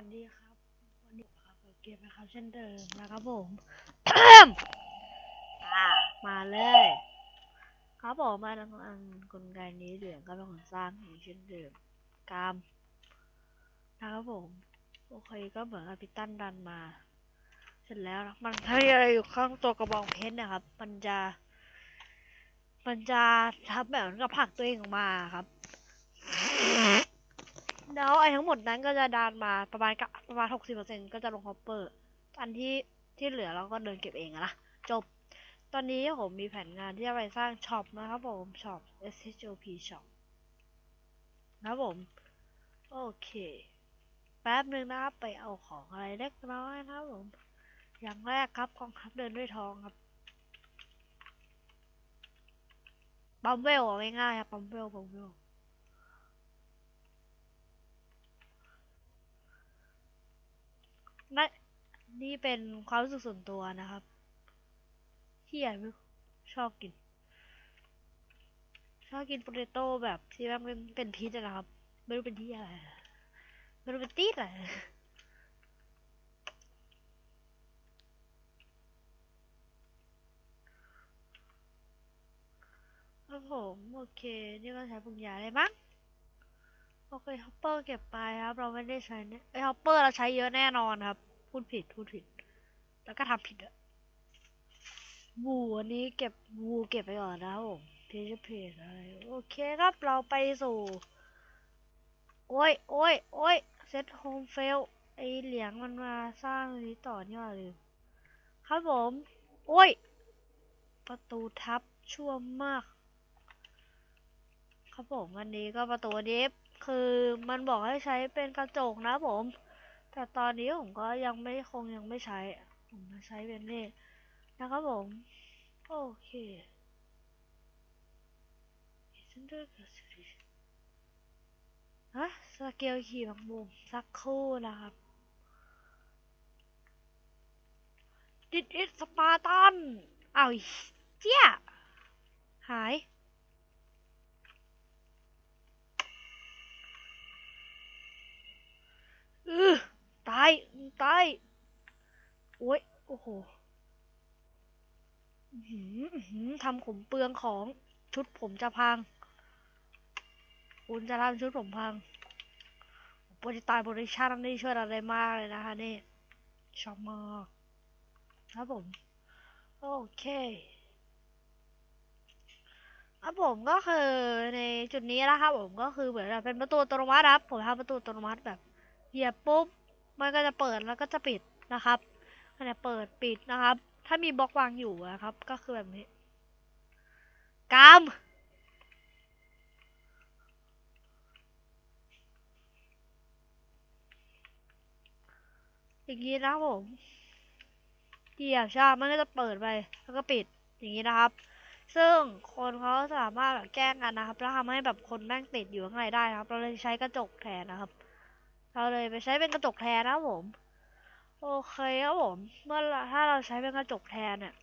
วัสดีครับวันนี้ครับเกมนะครับ เช่นเดิมนะครับผม อ่า มาเลย ครับผมมาทางอันกลไกนี้เหลืองก็เป็นคนสร้างอย่างเช่นเดิมกามนะครับผม โอเคก็เหมือนกับพิตันดันมา เสร็จแล้วนะมันถ้ามีอะไรอยู่ข้างตัวกระบองเพชรนะครับ มันจะ มันจะทับแบบกับผักตัวเองออกมาครับ แล้วไอ้ทั้งหมดนั้นก็จะดันมาประมาณกะประมาณหกสิบเปอร์เซ็นก็จะลงฮอปเปอร์ อันที่ที่เหลือเราก็เดินเก็บเองอะนะจบ ตอนนี้ผมมีแผนงานที่จะไปสร้างช็อปนะครับผมช็อป SHOP Shop นะครับผม โอเค แป๊บหนึ่งนะครับไปเอาของอะไรเล็กน้อยนะครับผม อย่างแรกครับกองทัพเดินด้วยทองครับบัมเวลง่ายๆครับบัมเวลบัมเวล นั่นนี่เป็นความรู้สึกส่วนตัวนะครับที่อยากชอบกิน ชอบกินโปเตโต้แบบที่มันเป็นเป็นพิษนะครับ ไม่รู้เป็นที่อะไร ไม่รู้เป็นตีดอะไรครับผมโอเค นี่ก็ใช้ปรุงยาได้มั้ง โอเคฮอปเปอร์เก็บไปครับ เราไม่ได้ใช้เนี่ยไอฮอปเปอร์เราใช้เยอะแน่นอนครับ พูดผิดพูดผิด แล้วก็ทำผิดอะวูอันนี้เก็บวูเก็บไปก่อนนะครับผมเพจเพจอะไรโอเคครับเราไปสู่ โอ้ยโอ้ยโอ้ยเซตโฮมเฟลไอเหลียงมันมาสร้างนี้ต่อนี่หว่าลืมครับผม โอ้ย ประตูทับชั่วมาก ครับผมอันนี้ก็ประตูนี้ คือมันบอกให้ใช้เป็นกระจกนะผม แต่ตอนนี้ผมก็ยังไม่คงยังไม่ใช้ ผมมาใช้เป็นนี่นะครับผม โอเคฮะสเกลขี่บางมุมสักครู่นะครับดิดอิสปาร์ตันอ้าวเจี๊ยหาย เออตาย ตาย โอ้ย โอ้โหหืออื้อหือทำผมเปลืองของชุดผมจะพัง คุณจะทำชุดผมพังโปรดิตายโปรดิชั่นนี่ช่วยอะไรมากเลยนะคะนี่ ชอบมากครับผม โอเคครับผมก็คือในจุดนี้นะครับผมก็คือเหมือนแบบเป็นประตูอัตโนมัติครับผมทำประตูอัตโนมัติแบบ เหยียบปุ๊บมันก็จะเปิดแล้วก็จะปิดนะครับมันจะเปิดปิดนะครับ ถ้ามีบล็อกวางอยู่นะครับ ก็คือแบบนี้กามอย่างนี้นะครับผมเหยียบใช่มมันก็จะเปิดไปแล้วก็ปิดอย่างนี้นะครับ ซึ่งคนเขาสามารถแบบแกล้งกันนะครับ แล้วทำให้แบบคนแม่งติดอยู่ข้างในได้นะครับ เราเลยใช้กระจกแทนนะครับ เราเลยไปใช้เป็นกระจกแทนนะครับผม โอเคครับผม เมื่อถ้าเราใช้เป็นกระจกแทนเนี่ย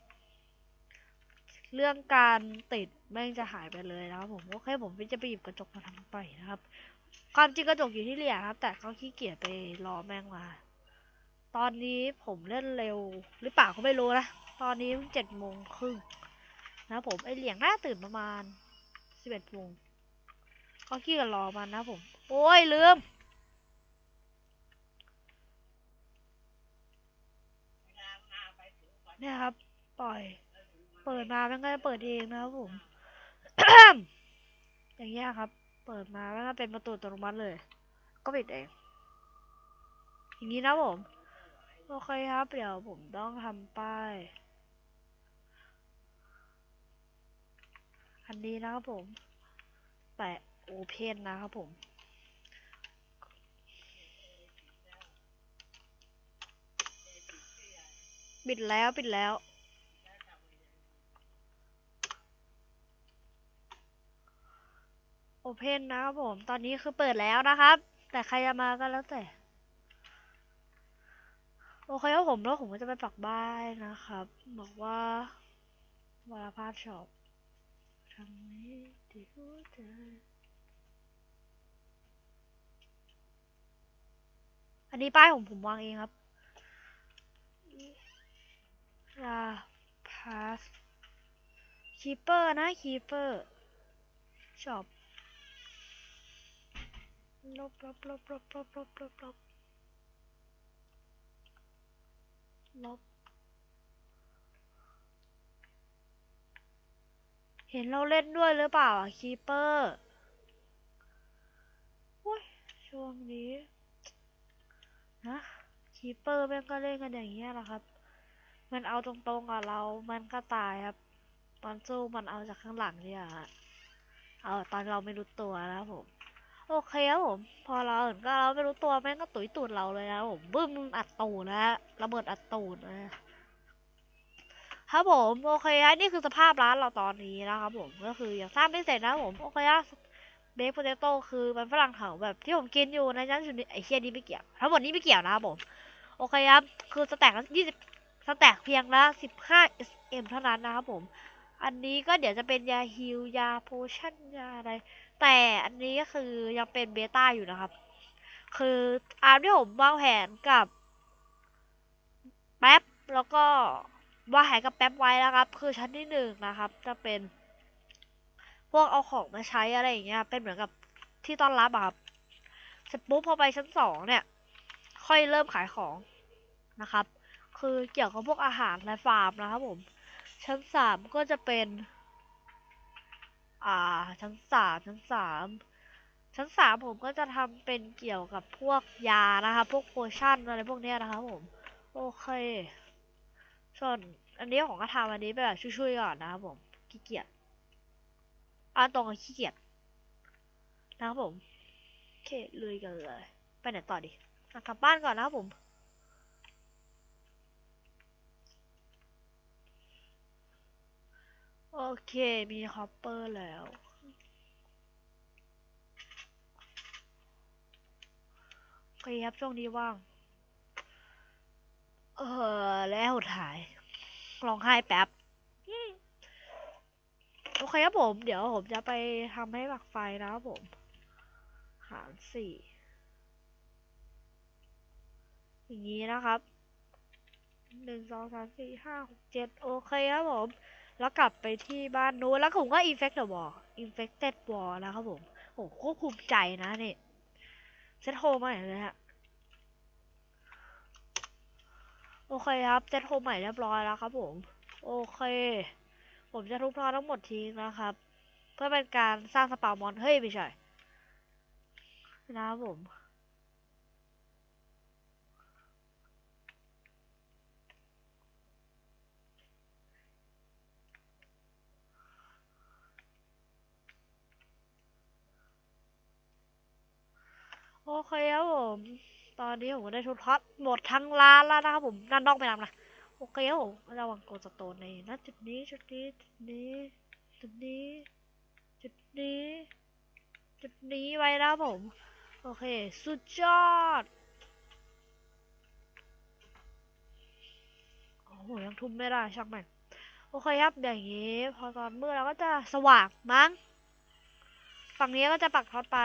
เรื่องการติดแม่งจะหายไปเลยนะครับผมโอเคผมจะไปหยิบกระจกมาทำไปนะครับ ความจริงกระจกอยู่ที่เหลี่ยครับ แต่เขาขี้เกียจไปรอแม่งมา ตอนนี้ผมเล่นเร็วหรือเปล่าก็ไม่รู้นะตอนนี้เจ็ดโมงครึ่งนะครับผมไอเหลียงน่าตื่นประมาณสิบเอ็ดโมงก็ขี้กันรอมันนะผม โอ้ยลืม เนี่ยครับ ปล่อย เปิดมามันก็จะเปิดเองนะครับผม อย่างเงี้ยครับ เปิดมาแล้วก็เป็นประตูอัตโนมัติเลย ก็ปิดเอง อย่างนี้นะผม โอเคครับ เดี๋ยวผมต้องทำป้าย อันนี้นะครับผม แปะโอเพนนะครับผม ปิดแล้วปิดแล้ว โอเพนนะครับผม ตอนนี้คือเปิดแล้วนะครับ แต่ใครจะมาก็แล้วแต่ โอเคครับผมแล้วผมก็จะไปปักบ้านนะครับ บอกว่าวาราพาชอบทำนี้ที่หัวใจอันนี้ป้ายผมผมวางเองครับ ลาพาสคีเปอร์นะคีเปอร์ชอบลบลบลบลบลบลบลบลบลบเห็นเราเล่นด้วยหรือเปล่าอะคีเปอร์โอ้ยช่วงนี้นะคีเปอร์แม่งก็เล่นกันอย่างเงี้ยแหละครับ มันเอาตรงๆกับเรา มันก็ตายครับ ตอนสู้มันเอาจากข้างหลังเนี่ยฮะเอาตอนเราไม่รู้ตัวนะผม โอเคครับผม พอเราเห็นก็เราไม่รู้ตัวแม่งก็ตุ๋ยตูดเราเลยนะผมบึ้มอัดตูดนะฮะระเบิดอัดตูดนะครับผมโอเคฮะนี่คือสภาพร้านเราตอนนี้นะครับผมก็คือยังสร้างไม่เสร็จนะผมโอเคฮะเบคโพเตโต้คือมันฝรั่งเถาแบบที่ผมกินอยู่ในชั้นสุดนี้ไอเชียนี่ไม่เกี่ยวทั้งหมดนี้ไม่เกี่ยวนะครับผม โอเคครับ คือสแต็กละยี่สิบ สแต็กเพียงละสิบห้า SM เท่านั้นนะครับผม อันนี้ก็เดี๋ยวจะเป็นยาฮิวยาโพชั่นยาอะไร แต่อันนี้ก็คือยังเป็นเบต้าอยู่นะครับ คืออาร์มที่ผมวางแผนกับแป๊บแล้วก็ว่าหายกับแป๊บไว้แล้วครับ คือชั้นที่หนึ่งนะครับ จะเป็นพวกเอาของมาใช้อะไรอย่างเงี้ย เป็นเหมือนกับที่ต้อนรับอะครับเสร็จปุ๊บพอไปชั้นสองเนี่ย ค่อยเริ่มขายของนะครับ คือเกี่ยวกับพวกอาหารและฟาร์มนะครับผม ชั้นสามก็จะเป็น อ่า ชั้นสามชั้นสามชั้นสามผมก็จะทำเป็นเกี่ยวกับพวกยานะครับพวกโพชั่นอะไรพวกเนี้ยนะครับผม โอเคส่วนอันนี้ของก็ทำอันนี้ไปแบบช่วยๆก่อนนะครับผมขี้เกียจอ่านตรงกับขี้เกียจนะครับผมโอเคลุยกันเลย ไปไหนต่อดีอกลับบ้านก่อนนะครับผม โอเค มีคอปเปอร์แล้ว โอเคครับ ช่วงนี้ว่าง เออ แล้วถ่ายร้องไห้แป๊บ โอเคครับผม เดี๋ยวผมจะไปทำให้ปักไฟนะครับผม หารสี่ อย่างนี้นะครับหนึ่งสองสามสี่ห้าหกเจ็ดโอเคครับผม แล้วกลับไปที่บ้านนู้นแล้วผมก็ infect the wall infected wall นะครับผมโอ้โหควบคุมใจนะนี่เซตโฮมใหม่เลยฮะโอเคครับเซตโฮมใหม่เรียบร้อยแล้วครับผม โอเค ผมจะทุบทอทั้งหมดทิ้งนะครับ เพื่อเป็นการสร้างสปาวมอนเฮ้ยไม่ใช่นะครับผม โอเคครับผม ตอนนี้ผมก็ได้ทุบทอดหมดทั้งร้านแล้วนะครับผมนั่นนอกไปนำนะ โอเคครับผมระวังโกสโตนในณจุดนี้จุดนี้จุดนี้จุดนี้จุดนี้จุดนี้ไว้นะครับผม โอเค สุดยอดโอ้โหยังทุบไม่ได้ช่างมันโอเคครับอย่างนี้ พอตอนมืดเราก็จะสว่างมั้ง ฝั่งนี้ก็จะปักท็อตไป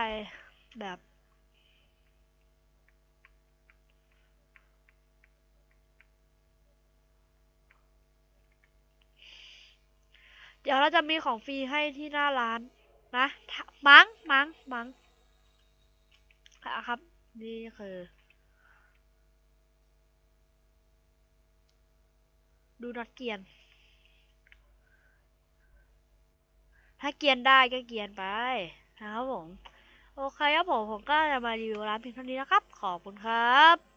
แบบ ดี๋ยวเราจะมีของฟรีให้ที่หน้าร้านนะมั้งมั้งมั้งครับ นี่คือ ดูน็อตเกียน ถ้าเกียนได้ก็เกียนไปนะครับผม โอเคครับผม ผมก็จะมารีวิวร้านเพียงเท่านี้นะครับ ขอบคุณครับ